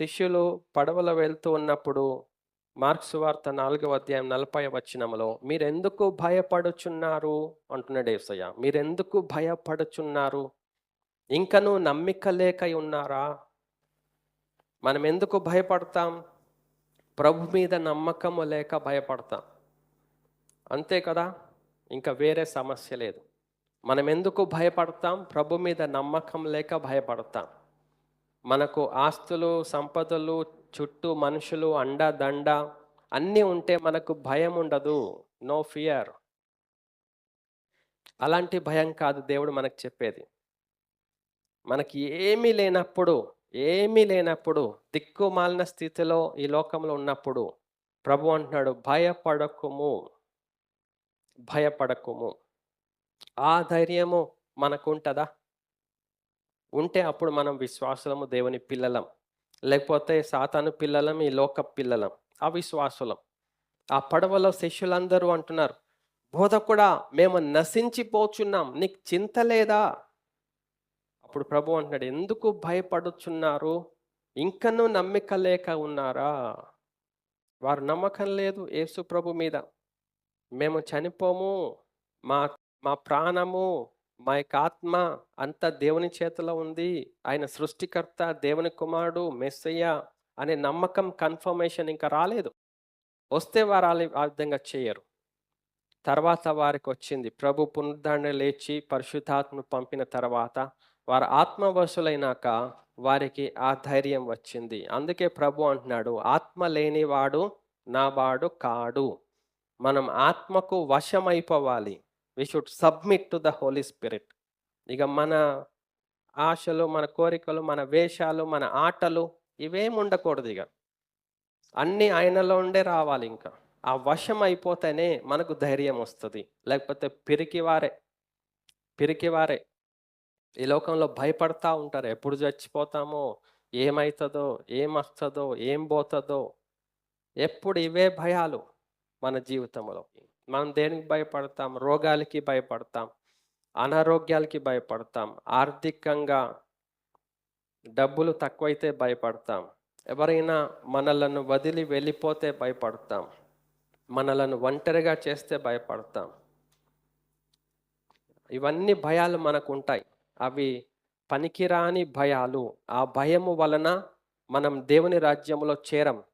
శిష్యులు పడవలో వెళ్తూ ఉన్నప్పుడు మార్క్స్ వార్త నాలుగవ అధ్యాయం నలభై వచనంలో మీరెందుకు భయపడుచున్నారు? అంటున్నాడు ఏసయ్య. మీరెందుకు భయపడుచున్నారు? ఇంకనూ నమ్మిక లేక ఉన్నారా? మనం ఎందుకు భయపడతాం? ప్రభు మీద నమ్మకము లేక భయపడతాం. అంతే కదా? ఇంకా వేరే సమస్య లేదు. మనం ఎందుకు భయపడతాం? ప్రభు మీద నమ్మకం లేక భయపడతాం. మనకు ఆస్తులు సంపదలు చుట్టూ మనుషులు అండ దండ అన్నీ ఉంటే మనకు భయం ఉండదు. నో ఫియర్ అలాంటి భయం కాదు దేవుడు మనకు చెప్పేది. మనకి ఏమీ లేనప్పుడు ఏమీ లేనప్పుడు దిక్కుమాలిన స్థితిలో ఈ లోకంలో ఉన్నప్పుడు ప్రభు అంటున్నాడు భయపడకుము. భయపడకుము. ఆ ధైర్యము మనకు ఉంటుందా? ఉంటే అప్పుడు మనం విశ్వాసులము దేవుని పిల్లలం. లేకపోతే సాతాను పిల్లలం ఈ లోక పిల్లలం. అవిశ్వాసులం. ఆ పడవలో శిష్యులందరూ అంటున్నారు బోధకుడా మేము నశించిపోచున్నాం. నీకు చింత లేదా? అప్పుడు ప్రభు అంటున్నాడు ఎందుకు భయపడుచున్నారు? ఇంకనూ నమ్మిక లేక ఉన్నారా? వారు నమ్మకం లేదు యేసు ప్రభు మీద. మేము చనిపోము. మా మా ప్రాణము మా యొక్క ఆత్మ అంతా దేవుని చేతిలో ఉంది. ఆయన సృష్టికర్త దేవుని కుమారుడు మెస్సయ్య అనే నమ్మకం కన్ఫర్మేషన్ ఇంకా రాలేదు. వస్తే వారు ఆ- ఆ విధంగా చేయరు. తర్వాత వారికి వచ్చింది. ప్రభు పునరుద్ధరణ లేచి పరిశుద్ధాత్మను పంపిన తర్వాత వారు ఆత్మవశులైనాక వారికి ఆ ధైర్యం వచ్చింది. అందుకే ప్రభు అంటున్నాడు ఆత్మ లేనివాడు నా వాడు కాడు. మనం ఆత్మకు వశమైపోవాలి. We should submit to the holy spirit ఇక మన ఆశలు మన కోరికలు మన వేషాలు మన ఆటలు ఇవేం ఉండకూడదు ఇక. అన్నీ ఆయనలో ఉండే రావాలి ఇంకా. ఆ వశం అయిపోతేనే మనకు ధైర్యం వస్తుంది. లేకపోతే పిరికివారే పిరికివారే ఈ లోకంలో భయపడతా ఉంటారు. ఎప్పుడు చచ్చిపోతామో ఏమవుతుందో ఏం వస్తుందో ఏం పోతుందో ఎప్పుడు ఇవే భయాలు మన జీవితంలో. మనం దేనికి భయపడతాం? రోగాలకి భయపడతాం. అనారోగ్యాలకి భయపడతాం. ఆర్థికంగా డబ్బులు తక్కువైతే భయపడతాం. ఎవరైనా మనలను వదిలి వెళ్ళిపోతే భయపడతాం. మనలను ఒంటరిగా చేస్తే భయపడతాం. ఇవన్నీ భయాలు మనకు ఉంటాయి అవి పనికిరాని భయాలు. ఆ భయము వలన మనం దేవుని రాజ్యంలో చేరం.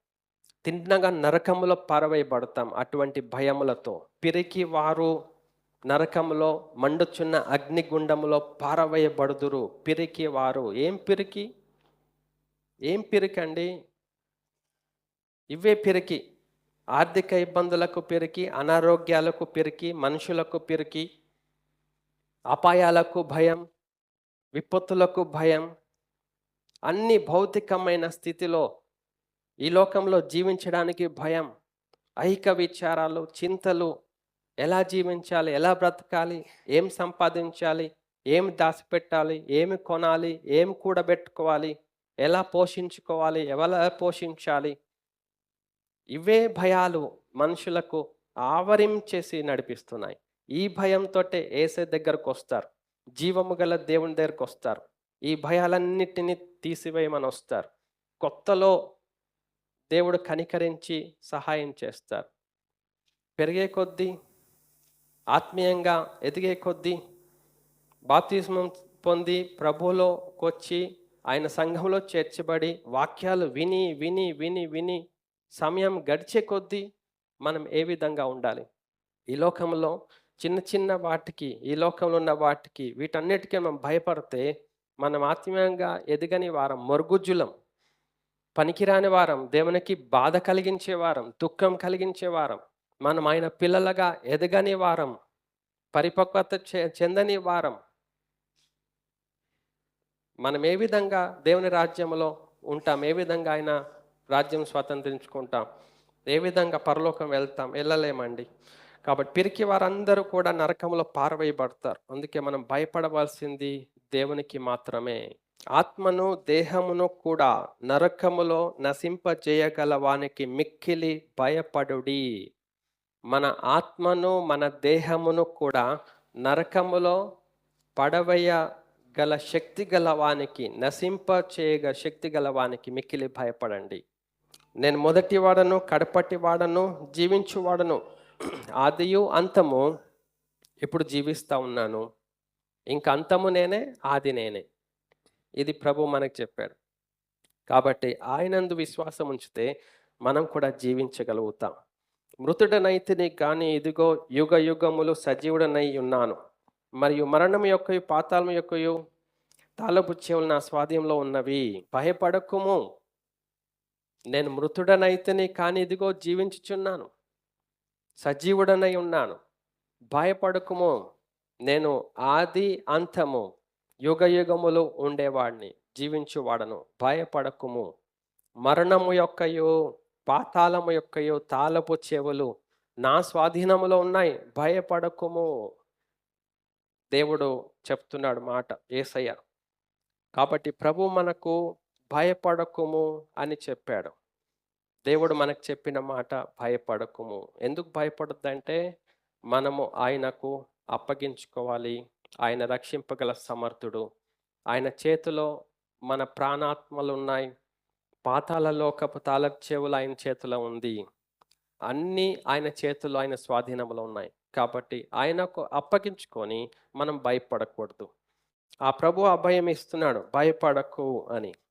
తిన్నగా నరకములో పారవేయబడతాం అటువంటి భయములతో. పిరికి వారు నరకములో మండుచున్న అగ్నిగుండములో పారవేయబడుదురు. పిరికి వారు. ఏం పిరికి? ఏం పిరికండి? ఇవే పిరికి. ఆర్థిక ఇబ్బందులకు పిరికి అనారోగ్యాలకు పిరికి మనుషులకు పిరికి అపాయాలకు భయం విపత్తులకు భయం అన్ని భౌతికమైన స్థితిలో ఈ లోకంలో జీవించడానికి భయం ఐక విచారాలు చింతలు ఎలా జీవించాలి ఎలా బ్రతకాలి ఏం సంపాదించాలి ఏం దాచిపెట్టాలి ఏమి కొనాలి ఏం కూడబెట్టుకోవాలి ఎలా పోషించుకోవాలి ఎలా పోషించాలి ఇవే భయాలు మనుషులకు ఆవరించేసి నడిపిస్తున్నాయి. ఈ భయంతో ఏసే దగ్గరకు వస్తారు. జీవము గల దేవుని దగ్గరకు వస్తారు. ఈ భయాలన్నిటినీ తీసివేయమని వస్తారు. కొత్తలో దేవుడు కనికరించి సహాయం చేస్తారు. పెరిగే కొద్దీ ఆత్మీయంగా ఎదిగే కొద్దీ బాప్తిస్మం పొంది ప్రభువులోకి ఆయన సంఘంలో చేర్చబడి వాక్యాలు విని విని విని విని సమయం గడిచే కొద్దీ మనం ఏ విధంగా ఉండాలి? ఈ లోకంలో చిన్న చిన్న వాటికి ఈ లోకంలో ఉన్న వాటికి వీటన్నిటికీ మనం భయపడితే మనం ఆత్మీయంగా ఎదగని వారం మరుగుజ్జులం పనికిరాని వారం దేవునికి బాధ కలిగించే వారం దుఃఖం కలిగించే వారం మనం ఆయన పిల్లలుగా ఎదగని వారం పరిపక్వత చె- చెందని వారం. మనం ఏ విధంగా దేవుని రాజ్యంలో ఉంటాం ఏ విధంగా ఆయన రాజ్యం స్వతంత్రించుకుంటాం ఏ విధంగా పరలోకం వెళ్తాం వెళ్ళలేమండి. కాబట్టి పిరికి వారందరూ కూడా నరకంలో పారవేయబడతారు. అందుకే మనం భయపడవలసింది దేవునికి మాత్రమే. ఆత్మను దేహమును కూడా నరకములో నశింపజేయగల వానికి మిక్కిలి భయపడుడి. మన ఆత్మను మన దేహమును కూడా నరకములో పడవేయ గల శక్తి గల వానికి నశింప చేయగ శక్తి గల వానికి మిక్కిలి భయపడండి. నేను మొదటి వాడను కడపటి వాడను జీవించువాడను ఆదియు అంతము ఇప్పుడు జీవిస్తూ ఉన్నాను. ఇంక అంతము నేనే ఆది నేనే. ఇది ప్రభు మనకు చెప్పాడు. కాబట్టి ఆయనందు విశ్వాసం ఉంచితే మనం కూడా జీవించగలుగుతాం. మృతుడనైతిని కానీ ఇదిగో యుగ యుగములు సజీవుడనై ఉన్నాను. మరియు మరణం యొక్క పాతాళం యొక్కయు తాళపు నా స్వాధీనంలో ఉన్నవి. భయపడకుము. నేను మృతుడనైతేనే కానీ ఇదిగో జీవించుచున్నాను. సజీవుడనై ఉన్నాను. భయపడకుము. నేను ఆది అంతము. యుగ యుగములు ఉండేవాడిని జీవించువాడను. భయపడకుము. మరణము యొక్కయో పాతాళము యొక్కయో తాళపు చెవులు నా స్వాధీనములో ఉన్నాయి. భయపడకుము. దేవుడు చెప్తున్నాడు మాట ఏసయ్య. కాబట్టి ప్రభు మనకు భయపడకుము అని చెప్పాడు. దేవుడు మనకు చెప్పిన మాట భయపడకుము. ఎందుకు భయపడద్దంటే మనము ఆయనకు అప్పగించుకోవాలి. ఆయన రక్షింపగల సమర్థుడు. ఆయన చేతిలో మన ప్రాణాత్మలు ఉన్నాయి పాతాల లోకపు తాలపు చెవులు ఆయన చేతిలో ఉంది. అన్నీ ఆయన చేతుల్లో ఆయన స్వాధీనంలో ఉన్నాయి. కాబట్టి ఆయనకు అప్పగించుకొని మనం భయపడకూడదు. ఆ ప్రభు అభయం ఇస్తున్నాడు. భయపడకు అని.